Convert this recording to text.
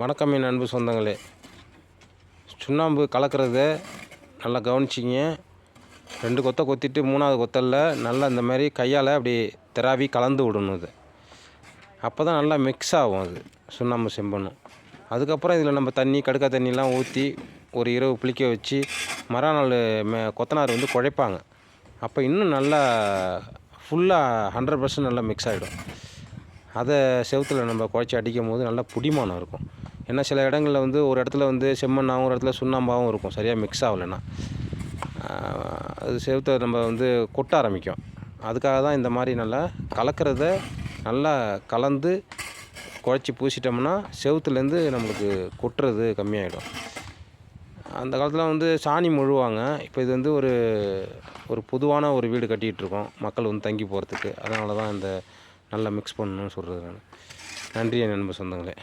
வணக்கம் என் அன்பு சொந்தங்களே. சுண்ணாம்பு கலக்கிறத நல்லா கவனிச்சிங்க. ரெண்டு கொத்தை கொத்திட்டு மூணாவது கொத்தலில் நல்லா இந்த மாதிரி கையால் அப்படி திராவி கலந்து விடணும் இது. அப்போ தான் நல்லா மிக்ஸ் ஆகும் அது சுண்ணாம்பு செம்பண்ணும் அதுக்கப்புறம் இதில் நம்ம தண்ணி கடுக்கா தண்ணிலாம் ஊற்றி ஒரு இரவு புளிக்க வச்சு மறுநாள் மே கொத்தனார் வந்து குழைப்பாங்க. அப்போ இன்னும் நல்லா ஃபுல்லாக ஹண்ட்ரட் பர்சன்ட் நல்லா மிக்ஸ் ஆகிடும் அதை செவுத்தில் நம்ம குழச்சி அடிக்கும் போது நல்லா புடிமானம் இருக்கும். ஏன்னா சில இடங்களில் வந்து ஒரு இடத்துல வந்து செம்மண்ணாகவும் ஒரு இடத்துல சுண்ணாம்பாகவும் இருக்கும். சரியாக மிக்ஸ் ஆகலைன்னா. அது செவுத்தை நம்ம வந்து கொட்ட ஆரம்பிக்கும். அதுக்காக தான் இந்த மாதிரி நல்லா கலக்கிறத நல்லா கலந்து குழச்சி பூசிட்டோம்னா செவுத்துலேருந்து நம்மளுக்கு கொட்டுறது கம்மியாயிடும். அந்த காலத்தில் வந்து சாணி முழுவாங்க. இப்போ இது வந்து ஒரு ஒரு பொதுவான ஒரு வீடு கட்டிகிட்டு இருக்கோம் மக்கள் வந்து தங்கி போகிறதுக்கு அதனால தான் இந்த நல்லா மிக்ஸ் பண்ணணும்னு சொல்கிறது நான் நன்றி என் நண்பர் சொந்தங்களே.